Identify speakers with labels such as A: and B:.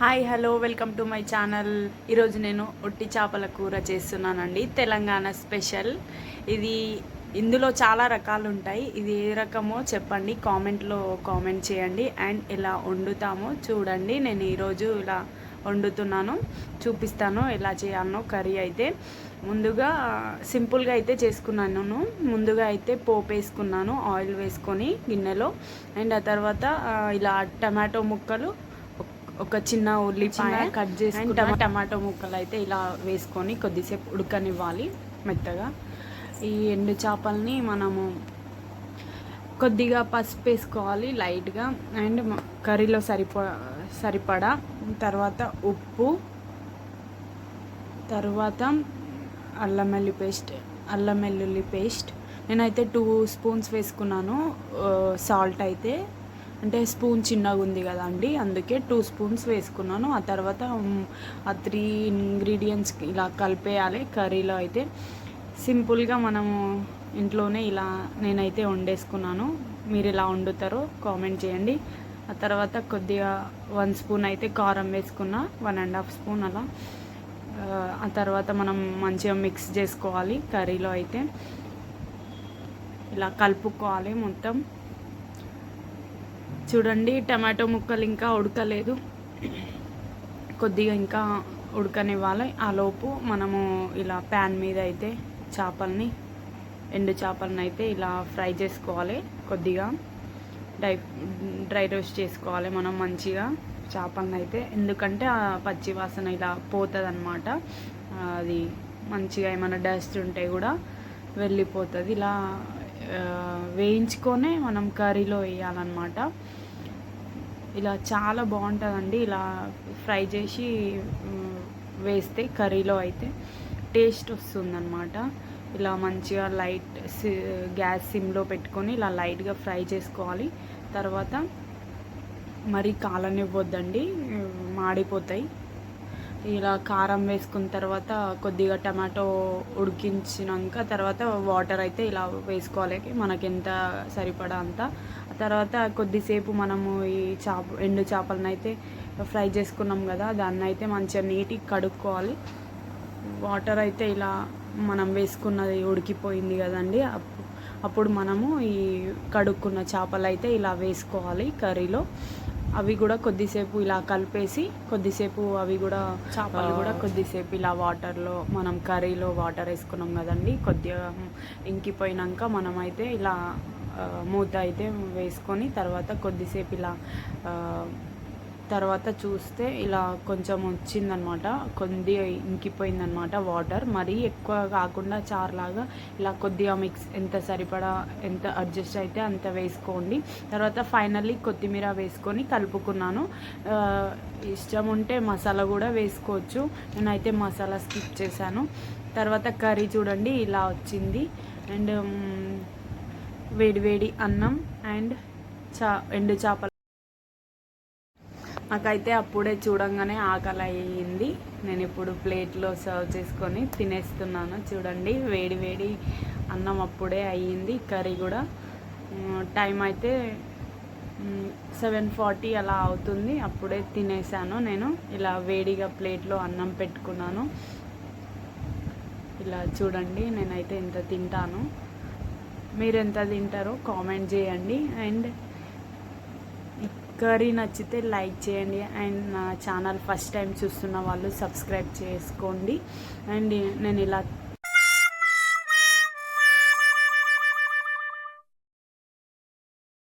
A: Hi hello welcome to my channel. ఈరోజు నేను ఒట్టి చేపల కూర చేస్తున్నానండి. తెలంగాణ స్పెషల్. ఇది ఇందులో చాలా రకాలు ఉంటాయి ఇది ఏ రకమో చెప్పండి. కామెంట్లో కామెంట్ చేయండి. అండ్ ఇలా వండుతామో చూడండి. నేను ఈరోజు ఇలా వండుతున్నాను. చూపిస్తాను ఎలా చేయాలనో కర్రీ అయితే. ముందుగా సింపుల్గా అయితే చేసుకున్నాను. ముందుగా అయితే పోపు వేసుకున్నాను ఆయిల్ వేసుకొని గిన్నెలో. అండ్ ఆ తర్వాత ఇలా టమాటో ముక్కలు ఒక చిన్న ఉల్లిపాయ కట్ చేసి టమాటో ముక్కలు అయితే ఇలా వేసుకొని కొద్దిసేపు ఉడకనివ్వాలి మెత్తగా. ఈ ఎండు చేపల్ని మనము కొద్దిగా పసుపు వేసుకోవాలి లైట్గా. అండ్ కర్రీలో సరిపో సరిపడా తర్వాత ఉప్పు తర్వాత అల్లం వెల్లి పేస్ట్ అల్లం వెల్లుల్లి పేస్ట్. నేనైతే టూ స్పూన్స్ వేసుకున్నాను సాల్ట్ అయితే. అంటే స్పూన్ చిన్నగా ఉంది కదా అండి అందుకే టూ స్పూన్స్ వేసుకున్నాను. ఆ తర్వాత ఆ త్రీ ఇంగ్రీడియంట్స్ ఇలా కలిపేయాలి. కర్రీలో అయితే సింపుల్గా మనము ఇంట్లోనే ఇలా నేనైతే వండేసుకున్నాను. మీరు ఎలా వండుతారో కామెంట్ చేయండి. ఆ తర్వాత కొద్దిగా వన్ స్పూన్ అయితే కారం వేసుకున్నా వన్ అండ్ హాఫ్ స్పూన్ అలా. ఆ తర్వాత మనం మంచిగా మిక్స్ చేసుకోవాలి కర్రీలో అయితే. ఇలా కలుపుకోవాలి మొత్తం. చూడండి టమాటో ముక్కలు ఇంకా ఉడకలేదు. కొద్దిగా ఇంకా ఉడకనివ్వాలి. ఆ లోపు మనము ఇలా ప్యాన్ మీద అయితే చేపల్ని ఎండు చేపలను అయితే ఇలా ఫ్రై చేసుకోవాలి. కొద్దిగా డ్రై డ్రై రోస్ట్ చేసుకోవాలి మనం మంచిగా చేపలను అయితే. ఎందుకంటే ఆ పచ్చి వాసన ఇలా పోతుంది అనమాట అది మంచిగా ఏమైనా డస్ట్ ఉంటే కూడా వెళ్ళిపోతుంది. ఇలా వేయించుకొనే మనం కర్రీలో వేయాలన్నమాట. ఇలా చాలా బాగుంటుందండి. ఇలా ఫ్రై చేసి వేస్తే కర్రీలో అయితే టేస్ట్ వస్తుందన్నమాట. ఇలా మంచిగా లైట్ సి- గ్యాస్ సిమ్లో పెట్టుకొని ఇలా లైట్గా ఫ్రై చేసుకోవాలి. తర్వాత మరి కాలనివ్వద్దండి. మాడిపోతాయి. ఇలా కారం వేసుకున్న తర్వాత కొద్దిగా టమాటో ఉడికించినాక తర్వాత వాటర్ అయితే ఇలా వేసుకోవాలి. మనకి ఎంత సరిపడా అంత. తర్వాత కొద్దిసేపు మనము ఈ చేప ఎండు చేపలను అయితే ఫ్రై చేసుకున్నాం కదా దాన్ని అయితే మంచిగా నీట్గా కడుక్కోవాలి. వాటర్ అయితే ఇలా మనం వేసుకున్నది ఉడికిపోయింది కదండి. అప్- అప్పుడు మనము ఈ కడుక్కున్న చేపలు అయితే ఇలా వేసుకోవాలి కర్రీలో. అవి కూడా కొద్దిసేపు ఇలా కలిపేసి కొద్దిసేపు అవి కూడా చేపలు కూడా కొద్దిసేపు ఇలా వాటర్లో మనం కర్రీలో వాటర్ వేసుకున్నాం కదండి కొద్దిగా ఇంకిపోయినాక మనం అయితే ఇలా మూత అయితే వేసుకొని తర్వాత కొద్దిసేపు ఇలా తర్వాత చూస్తే ఇలా కొంచెం వచ్చిందనమాట. కొద్దిగా ఇంకిపోయిందనమాట వాటర్. మరీ ఎక్కువ కాకుండా చారులాగా ఇలా కొద్దిగా మిక్స్ ఎంత సరిపడా ఎంత అడ్జస్ట్ అయితే అంత వేసుకోండి. తర్వాత ఫైనల్లీ కొత్తిమీర వేసుకొని కలుపుకున్నాను. ఇష్టం ఉంటే మసాలా కూడా వేసుకోవచ్చు. నేనైతే మసాలా స్కిప్ చేశాను. తర్వాత కర్రీ చూడండి ఇలా వచ్చింది. అండ్ వేడి వేడి అన్నం అండ్ చా ఎండు చేపలు నాకైతే అప్పుడే చూడంగానే ఆకలి అయ్యింది నేను ఇప్పుడు ప్లేట్లో సర్వ్ చేసుకొని తినేస్తున్నాను. చూడండి వేడి వేడి అన్నం అప్పుడే అయ్యింది. కర్రీ కూడా. టైం అయితే సెవెన్ ఫార్టీ అలా అవుతుంది. అప్పుడే తినేసాను నేను. ఇలా వేడిగా ప్లేట్లో అన్నం పెట్టుకున్నాను. ఇలా చూడండి నేనైతే ఇంత తింటాను. మీరు ఎంత తింటారో కామెంట్ చేయండి. అండ్ కర్రీ నచ్చితే లైక్ చేయండి అండ్ నా ఛానల్ ఫస్ట్ టైం చూస్తున్న వాళ్ళు సబ్స్క్రైబ్ చేసుకోండి అండ్ నేను ఇలా